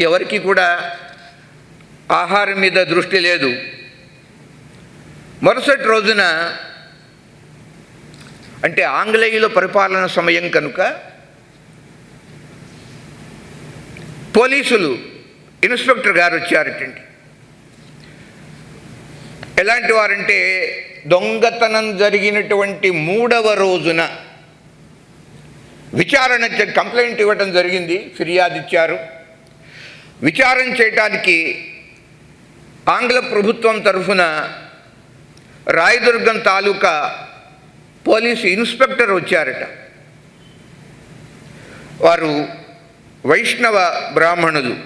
ఎవరికి కూడా ఆహారం మీద దృష్టి లేదు. మరుసటి రోజున అంటే ఆంగ్లేయుల పరిపాలన సమయం కనుక పోలీసులు ఇన్స్పెక్టర్ గారు వచ్చారటండి. ఎలాంటి వారంటే దొంగతనం జరిగినటువంటి మూడవ రోజున విచారణ చే- కంప్లైంట్ ఇవ్వటం జరిగింది ఫిర్యాదు ఇచ్చారు. విచారం చేయటానికి ఆంగ్ల ప్రభుత్వం తరఫున రాయదుర్గం తాలూకా పోలీసు ఇన్స్పెక్టర్ వచ్చారట. వారు వైష్ణవ బ్రాహ్మణులు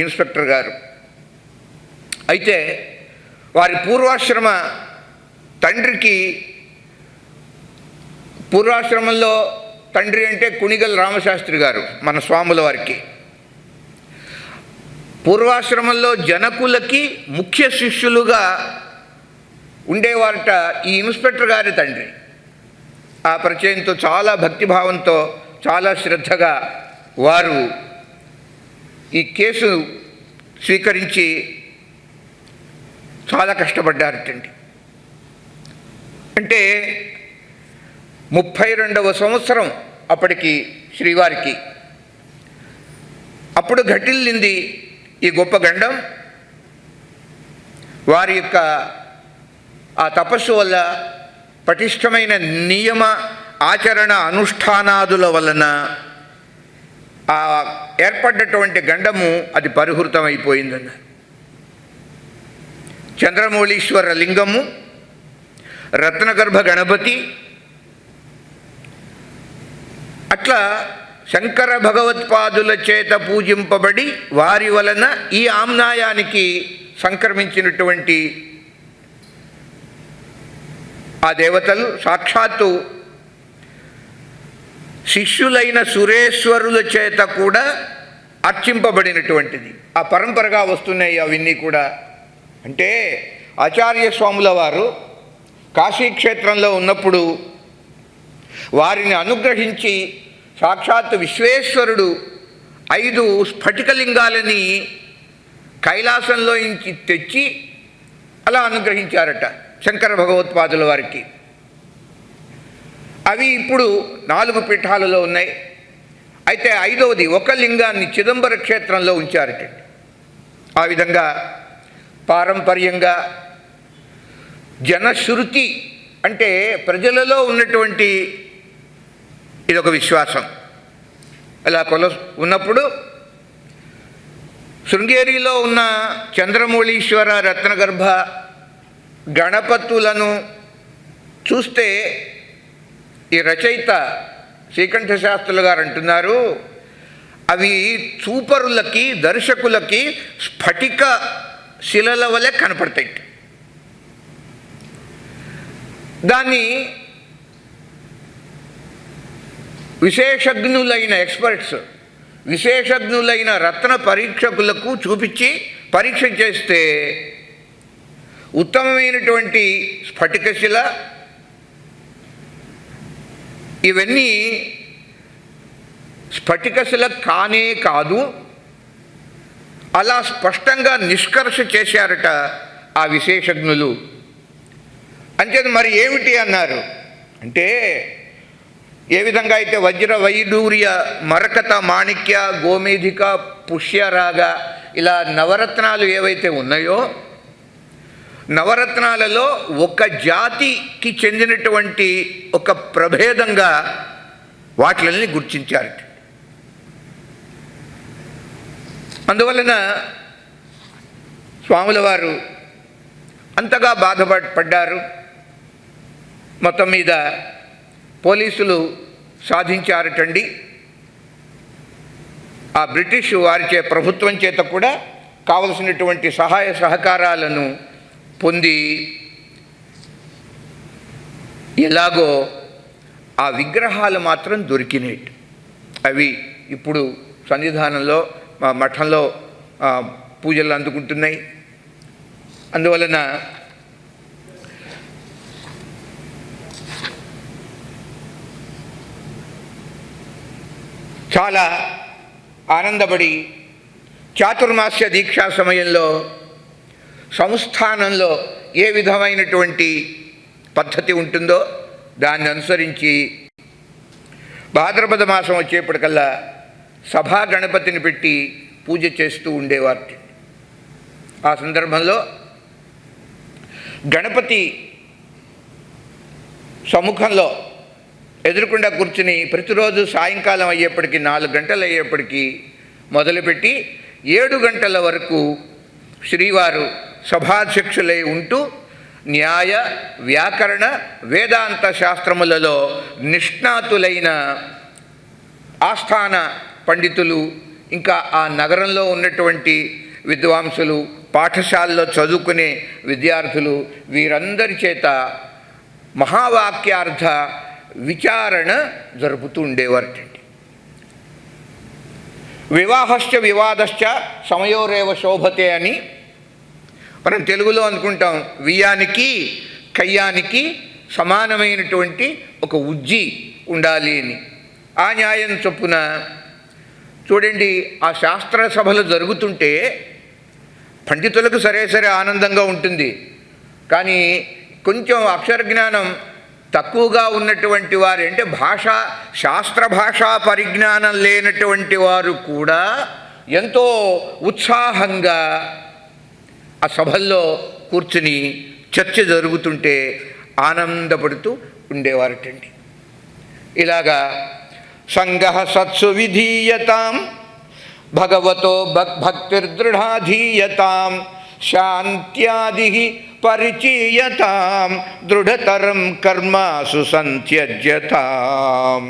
ఇన్స్పెక్టర్ గారు. అయితే వారి పూర్వాశ్రమ తండ్రికి పూర్వాశ్రమంలో తండ్రి అంటే కుణిగల్ రామశాస్త్రి గారు మన స్వాముల వారికి. పూర్వాశ్రమంలో జనకులకి ముఖ్య శిష్యులుగా ఉండేవారట ఈ ఇన్స్పెక్టర్ గారి తండ్రి. ఆ పరిచయంతో చాలా భక్తిభావంతో చాలా శ్రద్ధగా వారు ఈ కేసు స్వీకరించి చాలా కష్టపడ్డారటండి. అంటే ముప్పై రెండవ సంవత్సరం అప్పటికి శ్రీవారికి. అప్పుడు ఘటిల్లింది ఈ గొప్ప గండం వారి యొక్క ఆ తపస్సు వల్ల పటిష్టమైన నియమ ఆచరణ అనుష్ఠానాదుల వలన ఆ ఏర్పడ్డటువంటి గండము అది పరిహృతమైపోయిందన్నారు. చంద్రమౌళీశ్వర లింగము రత్నగర్భ గణపతి అట్లా శంకర భగవత్పాదుల చేత పూజింపబడి వారి వలన ఈ ఆమ్నాయానికి సంక్రమించినటువంటి ఆ దేవతలు సాక్షాత్తు శిష్యులైన సురేశ్వరుల చేత కూడా అర్చింపబడినటువంటిది. ఆ పరంపరగా వస్తున్నాయి అవన్నీ కూడా. అంటే ఆచార్య స్వాముల వారు కాశీక్షేత్రంలో ఉన్నప్పుడు వారిని అనుగ్రహించి సాక్షాత్ విశ్వేశ్వరుడు ఐదు స్ఫటికలింగాలని కైలాసంలో ఇంచి తెచ్చి అలా అనుగ్రహించారట శంకర భగవత్పాదుల వారికి. అవి ఇప్పుడు నాలుగు పీఠాలలో ఉన్నాయి. అయితే ఐదవది ఒక లింగాన్ని చిదంబర క్షేత్రంలో ఉంచారట. ఆ విధంగా పారంపర్యంగా జనశ్రుతి అంటే ప్రజలలో ఉన్నటువంటి ఇదొక విశ్వాసం. అలా కొల ఉన్నప్పుడు శృంగేరిలో ఉన్న చంద్రమౌళీశ్వర రత్నగర్భ గణపతులను చూస్తే ఈ రచయిత శ్రీకంఠ శాస్త్రులు గారు అంటున్నారు అవి చూపరులకి దర్శకులకి స్ఫటిక శిలల వలె కనపడతాయి. దాన్ని విశేషజ్ఞులైన ఎక్స్పర్ట్స్ విశేషజ్ఞులైన రత్న పరీక్షకులకు చూపించి పరీక్ష చేస్తే ఉత్తమమైనటువంటి స్ఫటికశిల ఇవన్నీ స్ఫటికశిల కానే కాదు అలా స్పష్టంగా నిష్కర్ష చేశారట ఆ విశేషజ్ఞులు. అంచేది మరి ఏమిటి అన్నారు? అంటే ఏ విధంగా అయితే వజ్ర వైడూర్య మరకత మాణిక్య గోమేధిక పుష్యరాగ ఇలా నవరత్నాలు ఏవైతే ఉన్నాయో నవరత్నాలలో ఒక జాతికి చెందినటువంటి ఒక ప్రభేదంగా వాటిని గుర్తించారు అందువలన స్వాముల వారు అంతగా బాధపడ్డారు మొత్తం మీద పోలీసులు సాధించారటండి. ఆ బ్రిటిష్ వారిచే ప్రభుత్వం చేత కూడా కావలసినటువంటి సహాయ సహకారాలను పొంది ఎలాగో ఆ విగ్రహాలు మాత్రం దొరికినాయి. అవి ఇప్పుడు సన్నిధానంలో మా మఠంలో పూజలు అందుకుంటున్నాయి. అందువలన చాలా ఆనందపడి చాతుర్మాస్య దీక్షా సమయంలో సంస్థానంలో ఏ విధమైనటువంటి పద్ధతి ఉంటుందో దాన్ని అనుసరించి భాద్రపద మాసం వచ్చేప్పటికల్లా సభా గణపతిని పెట్టి పూజ చేస్తూ ఉండేవారు. ఆ సందర్భంలో గణపతి సముఖంలో ఎదురుకుండా కూర్చుని ప్రతిరోజు సాయంకాలం అయ్యేప్పటికీ నాలుగు గంటలు అయ్యేప్పటికీ మొదలుపెట్టి ఏడు గంటల వరకు శ్రీవారు సభాధ్యక్షులై ఉంటూ న్యాయ వ్యాకరణ వేదాంత శాస్త్రములలో నిష్ణాతులైన ఆస్థాన పండితులు ఇంకా ఆ నగరంలో ఉన్నటువంటి విద్వాంసులు పాఠశాలలో చదువుకునే విద్యార్థులు వీరందరి చేత మహావాక్యార్థ విచారణ జరుపుతూ ఉండేవారటండి వివాహశ్చ వివాదశ్చ సమయోరేవ శోభతే అని మనం తెలుగులో అనుకుంటాం. వియానికి కయ్యానికి సమానమైనటువంటి ఒక ఉజ్జి ఉండాలి అని. ఆ న్యాయం చొప్పున చూడండి ఆ శాస్త్ర సభలు జరుగుతుంటే పండితులకు సరే సరే ఆనందంగా ఉంటుంది. కానీ కొంచెం అక్షర జ్ఞానం తక్కువగా ఉన్నటువంటి వారు అంటే భాష శాస్త్ర భాషా పరిజ్ఞానం లేనటువంటి వారు కూడా ఎంతో ఉత్సాహంగా ఆ సభల్లో కూర్చుని చర్చ జరుగుతుంటే ఆనందపడుతూ ఉండేవారటండి. ఇలాగా సంగ సత్సు విధీయతాం భగవతో భక్ భక్తిర్దృఢాధీయతాం శాంత్యాది పరిచీయతాం దృఢతరం కర్మాసు సంత్యజ్యతాం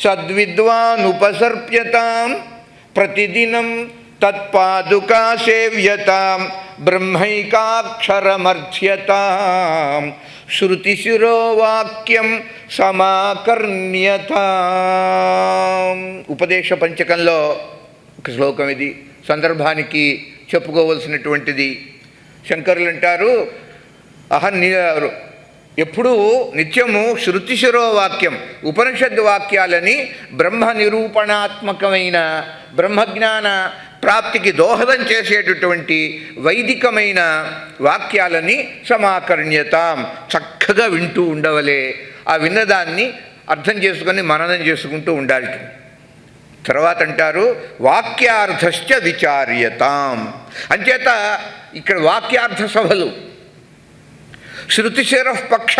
సద్విద్వానుపసర్ప్యతాం ప్రతిదినం తత్పాదుకా సేవ్యతాం బ్రహ్మైకాక్షరమర్థ్యతాం శృతిశిరోవాక్యం సమాకర్ణ్యత. ఉపదేశ పంచకంలో ఒక శ్లోకం ఇది. సందర్భానికి చెప్పుకోవలసినటువంటిది. శంకరులు అంటారు అహం ఎప్పుడూ నిత్యము శృతిశిరో వాక్యం ఉపనిషద్ వాక్యాలని బ్రహ్మ నిరూపణాత్మకమైన బ్రహ్మజ్ఞాన ప్రాప్తికి దోహదం చేసేటటువంటి వైదికమైన వాక్యాలని సమాకర్ణ్యతాం. చక్కగా వింటూ ఉండవలే. ఆ విన్నదాన్ని అర్థం చేసుకొని మననం చేసుకుంటూ ఉండాలి. తర్వాత అంటారు వాక్యార్థశ్చ విచార్యతాం. అంచేత ఇక్కడ వాక్యార్థ సభలు श्रुतिशिर पक्ष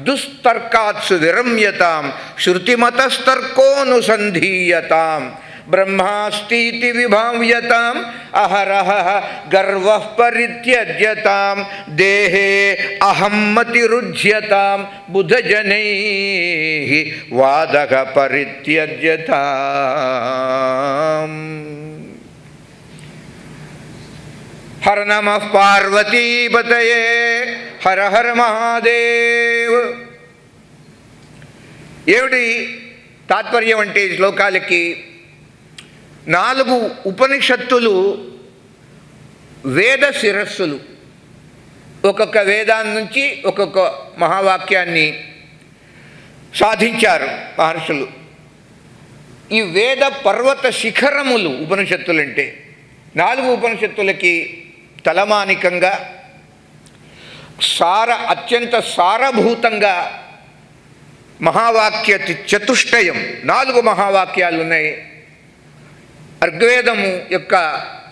दुस्तर्का विरम्यता श्रुतिमतस्तर्को श्रुतिमतस्तर्कोऽनुसन्धीयताम। ब्रह्मास्ती विभाव्यता अहरह गर्व परित्यज्यताम, देहे अहम मतिरुज्यताम, बुधजन वादक परित्यज्यताम। హర నమ పార్వతీపతయే హర హర మహాదేవ్ ఏమిటి తాత్పర్యం అంటే శ్లోకాలకి? నాలుగు ఉపనిషత్తులు వేద శిరస్సులు. ఒక్కొక్క వేదాన్ని నుంచి ఒక్కొక్క మహావాక్యాన్ని సాధించారు మహర్షులు. ఈ వేద పర్వత శిఖరములు ఉపనిషత్తులంటే నాలుగు ఉపనిషత్తులకి తలమానికంగా సార అత్యంత సారభూతంగా మహావాక్య చతుష్టయం నాలుగు మహావాక్యాలు ఉన్నాయి. ఋగ్వేదము యొక్క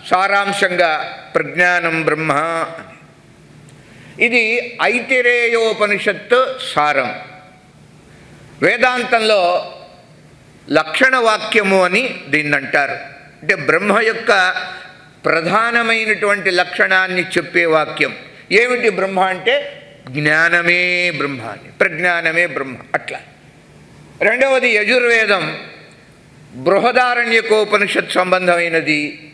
సారాంశంగా ప్రజ్ఞానం బ్రహ్మ ఇది ఐతిరేయోపనిషత్తు సారం. వేదాంతంలో లక్షణ వాక్యము అని దీన్ని అంటారు అంటే బ్రహ్మ యొక్క ప్రధానమైనటువంటి లక్షణాన్ని చెప్పే వాక్యం. ఏమిటి బ్రహ్మ అంటే జ్ఞానమే బ్రహ్మ అని ప్రజ్ఞానమే బ్రహ్మ అట్లా. రెండవది యజుర్వేదం బృహదారణ్యకోపనిషత్ సంబంధమైనది.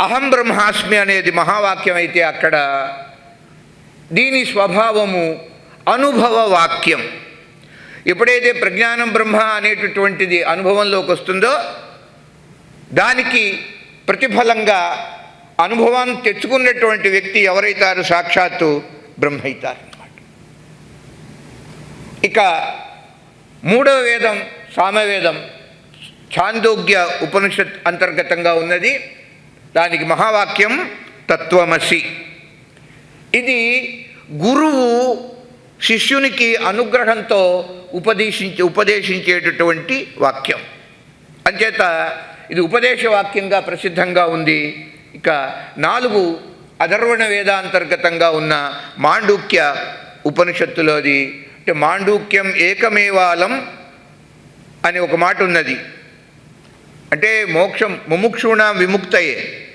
అహం బ్రహ్మాస్మి అనేది మహావాక్యం అయితే అక్కడ దీని స్వభావము అనుభవ వాక్యం. ఎప్పుడైతే ప్రజ్ఞానం బ్రహ్మ అనేటటువంటిది అనుభవంలోకి వస్తుందో దానికి ప్రతిఫలంగా అనుభవాన్ని తెచ్చుకున్నటువంటి వ్యక్తి ఎవరైతారు సాక్షాత్తు బ్రహ్మ అన్నమాట. ఇక మూడవ వేదం సామవేదం ఛాందోగ్య ఉపనిషత్ అంతర్గతంగా ఉన్నది. దానికి మహావాక్యం తత్వమసి. ఇది గురువు శిష్యునికి అనుగ్రహంతో ఉపదేశించి ఉపదేశించేటటువంటి వాక్యం. అంచేత ఇది ఉపదేశవాక్యంగా ప్రసిద్ధంగా ఉంది. ఇక నాలుగు అధర్వణ వేదాంతర్గతంగా ఉన్న మాండూక్య ఉపనిషత్తులోది. అంటే మాండూక్యం ఏకమేవాలం అని ఒక మాట ఉన్నది. అంటే మోక్షం ముముక్షుణ విముక్తయే.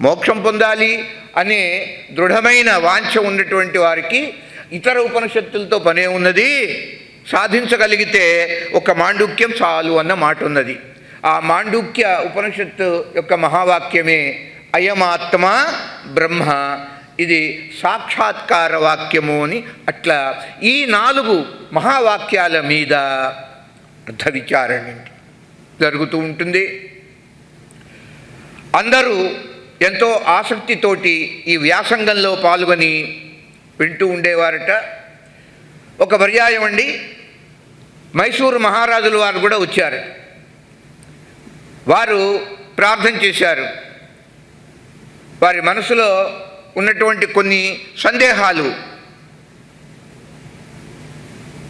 మోక్షం పొందాలి అనే దృఢమైన వాంఛ ఉన్నటువంటి వారికి ఇతర ఉపనిషత్తులతో పనే ఉన్నది. సాధించగలిగితే ఒక మాండూక్యం చాలు అన్న మాట ఉన్నది. ఆ మాండూక్య ఉపనిషత్తు యొక్క మహావాక్యమే అయమాత్మ బ్రహ్మ. ఇది సాక్షాత్కార వాక్యము అని అట్లా ఈ నాలుగు మహావాక్యాల మీద అర్థ విచారణ జరుగుతూ ఉంటుంది. అందరూ ఎంతో ఆసక్తితోటి ఈ వ్యాసంగంలో పాల్గొని వింటూ ఉండేవారట. ఒక పర్యాయం అండి మైసూరు మహారాజుల వారు కూడా వచ్చారు. వారు ప్రార్థన చేశారు. వారి మనసులో ఉన్నటువంటి కొన్ని సందేహాలు.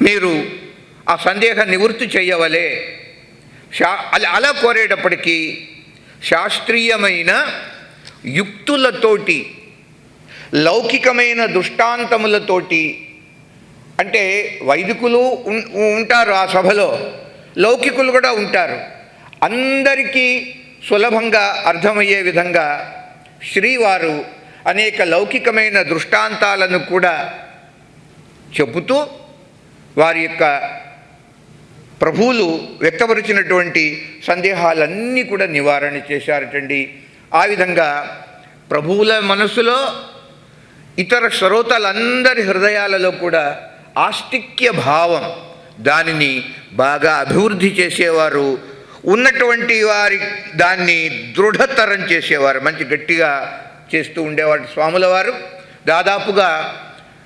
మీరు ఆ సందేహ నివృత్తి చేయవలే. శా అలా అలా కోరేటప్పటికీ శాస్త్రీయమైన యుక్తులతోటి లౌకికమైన దృష్టాంతములతోటి అంటే వైదికులు ఉంటారు ఆ సభలో లౌకికులు కూడా ఉంటారు. అందరికీ సులభంగా అర్థమయ్యే విధంగా శ్రీవారు అనేక లౌకికమైన దృష్టాంతాలను కూడా చెబుతూ వారి యొక్క ప్రభువులు వ్యక్తపరిచినటువంటి సందేహాలన్నీ కూడా నివారణ చేశారటండి. ఆ విధంగా ప్రభువుల మనసులో ఇతర శ్రోతలందరి హృదయాలలో కూడా ఆస్తిక్య భావం దానిని బాగా అభివృద్ధి చేసేవారు ఉన్నటువంటి వారి దాన్ని దృఢతరం చేసేవారు మంచి గట్టిగా చేస్తూ ఉండేవారు స్వాముల వారు. దాదాపుగా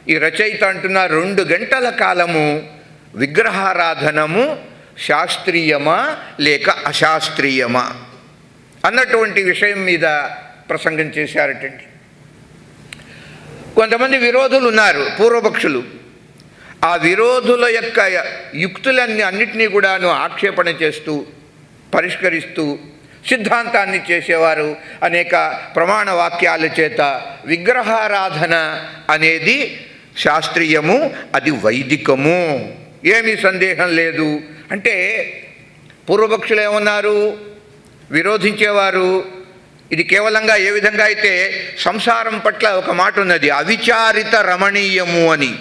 ఈ రచయిత అంటున్న రెండు గంటల కాలము విగ్రహారాధనము శాస్త్రీయమా లేక అశాస్త్రీయమా అన్నటువంటి విషయం మీద ప్రసంగం చేశారటండి. కొంతమంది విరోధులు ఉన్నారు పూర్వపక్షులు. ఆ విరోధుల యొక్క యుక్తులన్నీ అన్నిటినీ కూడాను ఆక్షేపణ చేస్తూ పరిష్కరిస్తూ సిద్ధాంతాన్ని చేసేవారు. అనేక ప్రమాణ వాక్యాల చేత విగ్రహారాధన అనేది శాస్త్రీయము అది వైదికము. ఏమీ సందేహం లేదు. అంటే పూర్వపక్షులు ఏమన్నారు? విరోధించేవారు. ఇది కేవలంగా ఏ విధంగా అయితే సంసారం పట్ల ఒక మాట ఉన్నది అవిచారిత రమణీయము అని.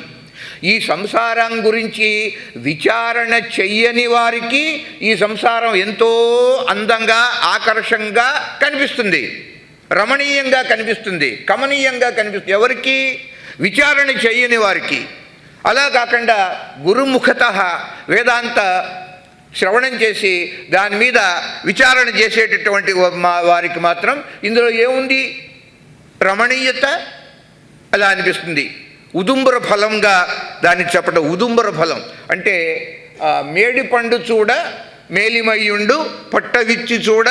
ఈ సంసారం గురించి విచారణ చెయ్యని వారికి ఈ సంసారం ఎంతో అందంగా ఆకర్షంగా కనిపిస్తుంది. రమణీయంగా కనిపిస్తుంది. కమనీయంగా కనిపిస్తుంది. ఎవరికి? విచారణ చెయ్యని వారికి. అలా కాకుండా గురుముఖత వేదాంత శ్రవణం చేసి దాని మీద విచారణ చేసేటటువంటి మా- వారికి మాత్రం ఇందులో ఏముంది? రమణీయత అలా అనిపిస్తుంది. ఉదుంబర ఫలంగా దాన్ని చెప్పడం ఉదుంబర ఫలం. అంటే మేడి పండు చూడ మేలిమయ్యుండు పట్టవిచ్చి చూడ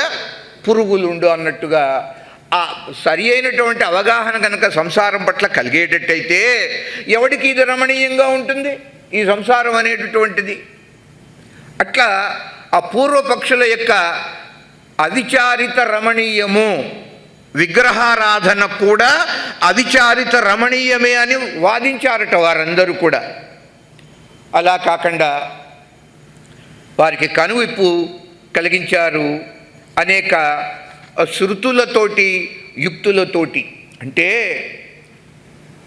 పురుగులుండు అన్నట్టుగా ఆ సరి అయినటువంటి అవగాహన కనుక సంసారం పట్ల కలిగేటట్టయితే ఎవడికి ఇది రమణీయంగా ఉంటుంది? ఈ సంసారం అనేటటువంటిది. అట్లా ఆ పూర్వపక్షుల యొక్క అవిచారిత రమణీయము విగ్రహారాధన కూడా అవిచారిత రమణీయమే అని వాదించారట వారందరూ కూడా. అలా కాకుండా వారికి కనువిప్పు కలిగించారు అనేక శృతులతోటి యుక్తులతోటి. అంటే